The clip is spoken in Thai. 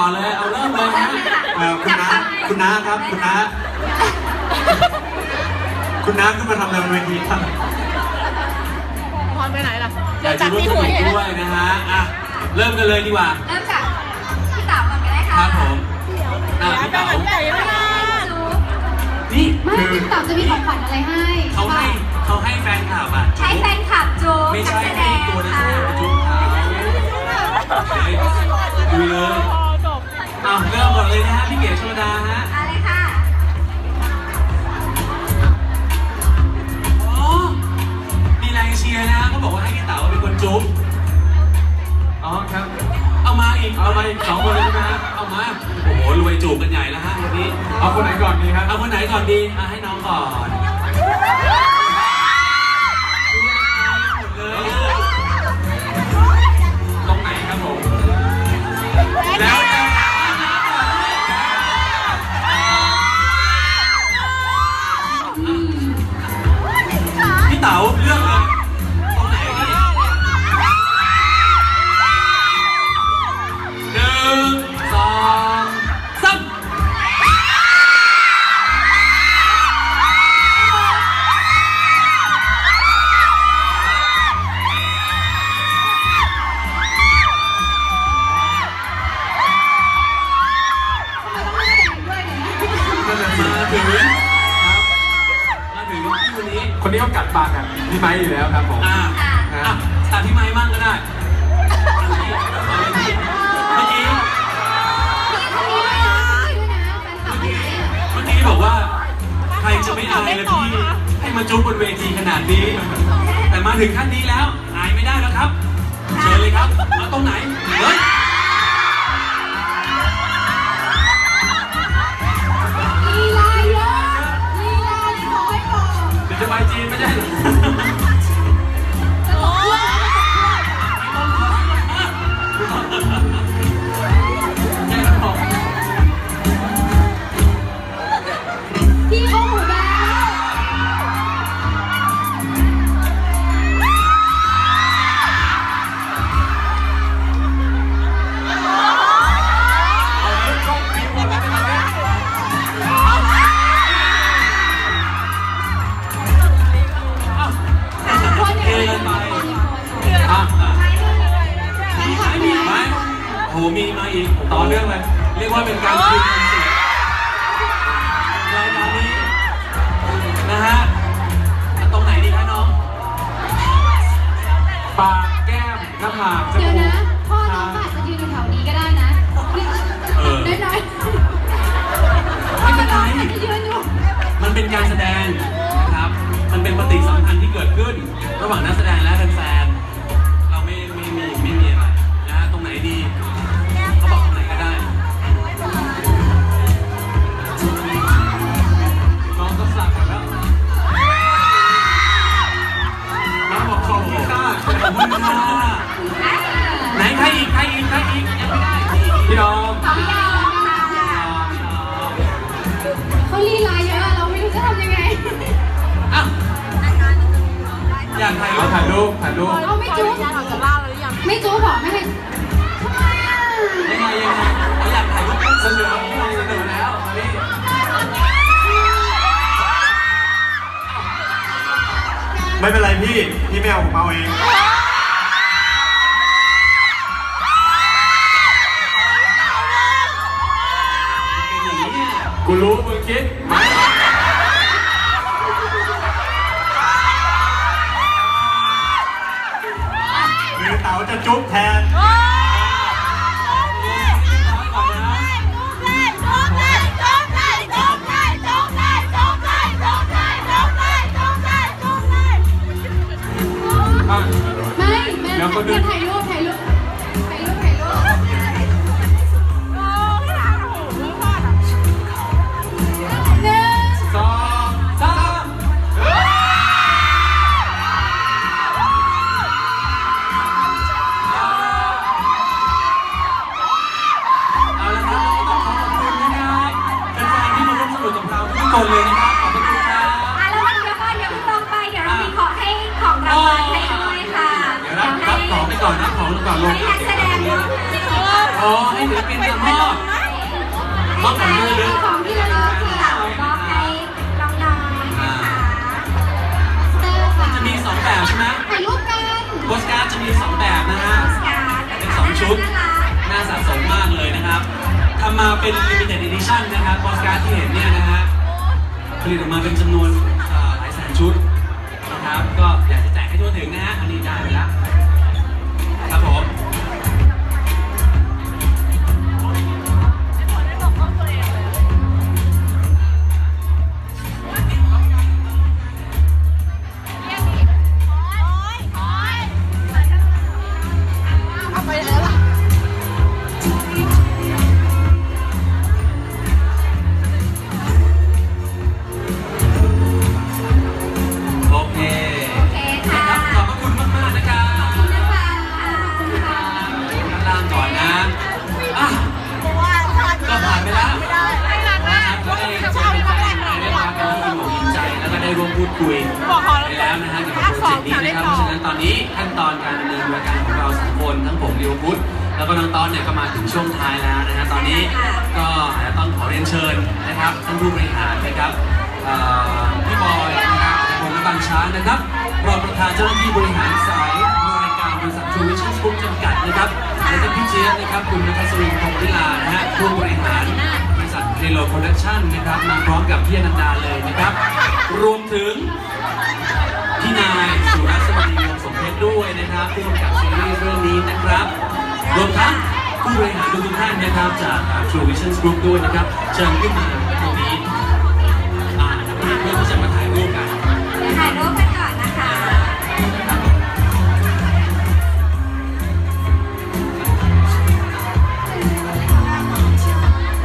ก่อนเลย เอาเริ่มเลยฮะเอ่อคุณน้าคุณน้าครับ คุณน้า คุณน้าขึ้นมาทำอะไรบนเวทีครับพรไปไหนล่ะอยากจะร่วมสนุกด้วยนะฮะอะเริ่มกันเลยดีกว่า เริ่มจากพี่เต๋าก่อนก็ได้คค่ะรับผมอะพี่เต๋าใหญ่ไม่ได้นี่ไม่คือพี่เต๋าจะมีของขวัญอะไรให้เขาให้เขาให้แฟนคลับอะให้แฟนคลับจูบไม่นัใช่กแสดให้งตัวนักแสค่ะดงมาจุ๊บเขาดูเลย พี่เก๋โชดาฮะอะไรค่ะอ๋อมีแรงเชียร์นะเขาบอกว่าให้พี่เต๋าเป็นคนจุ๊บอ๋อครับ เอามาอีกเอามาอีกสองคนเลยใช่ไหมฮะเอามาโอ้โหรวยจูบกันใหญ่แล้วฮะวันนี้เอาคนไหนก่อนดีครับเอาคนไหนก่อนดีอะให้น้องก่อน คนนี้เขากัดปากอะพี่ไม้อยู่แล้วครับผม อ่าค่ะอะตามพี่ไม้มั่งก็ได้เมื่อกี้พี่คนนี้ด้วยนะด้วยนะแฟนคลับคนนี้เมื่อกี้บอกว่า ใครจะไม่อายเลยพี่ให้มาจุ๊บบนเวทีขนาดนี้ แต่มาถึงขั้นนี้แล้วอายไม่ได้แล้วครับ เชิญเลยครับ มาตรงไหนเฮ้ย อีกต่อเนื่องเลย เรียกว่าเป็นการคืนเงินเสียรายการนี้นะฮะตรงไหนดีคะน้อง ปาก แก้ม หน้าผากจเดี๋ยวมูนะ เอาปถ่ายรูปถ่ายรูปเอาไม่จุ๊บยาถอดจากล่าเลยหรือยังไม่จุ๊บหรอไม่ให้ทำไมอะยังไงยังไงเขาอยากถ่ายรูปเสนอเสนอแล้วมานี่ไม่เป็นไรพี่ พี่ไม่เอาผมเอาเองเป็นอย่างนี้เนี่ยกูรู้มึงคิด กกับเราทุกคนเลยนะครับขอบคุณครับ อะแล้ววันเดี๋ยวก่อนเดี๋ยวเพิ่งลงไปเดี๋ยวเรามีของให้ของรางวัลให้ด้วยค่ะเดี๋ยวรับรับของไปก่อนรับของก่อนลงให้นักแสดงด้วยอ๋อให้ศิลปินมามอบมอบของที่ระลึกของที่ระลึกที่เต๋ามอบให้น้องๆนะคะเตอร์ค่ะจะมีสองแบบใช่ไหมถ่ายรูปกันโปสการ์ดจะมีสองแบบนะฮะเป็นสองชุดน่าสะสมมากเลยนะครับทำมาเป็น limited edition นะครับโปสการ์ดที่เห็นเนี่ยนะฮะ ผลิตออกมาเป็นจำนวนหลายแสนชุดนะครับก็อยากจะแจกให้ทั่วถึงนะฮะ กี่ยวกับโปรเจกต์นี้นะครับเพราะฉะนั้นตอนนี้ขั้นตอนการดำเนินรายการของเราสองคนทั้งผมดิวพุทธแล้วก็น้องตอนเนี่ยก็มาถึงช่วงท้ายแล้วนะฮะตอนนี้ก็อาจจะต้องขอเรียนเชิญนะครับท่านผู้บริหารนะครับเอ่อพี่บอยนะครับวงศ์บางช้างนะครับรองประธานเจ้าหน้าที่บริหารสายบริการบริษัท True Vision Group จำกัดนะครับแล้วก็พี่เจี๊ยบนะครับคุณนัทศรินทร์พงศ์วิลานะฮะผู้บริหารบริษัทเรโลโปรดักชั่นนะครับมาพร้อมกับพี่อนันดาเลยนะครับ รวมถึง ด้วยนะครับผู้กำกับซีรีส์เรื่องนี้นะครับรวมทั้งผู้บริหารทุกท่านนะครับจาก True Vision Group ด้วยนะครับเชิญขึ้นมา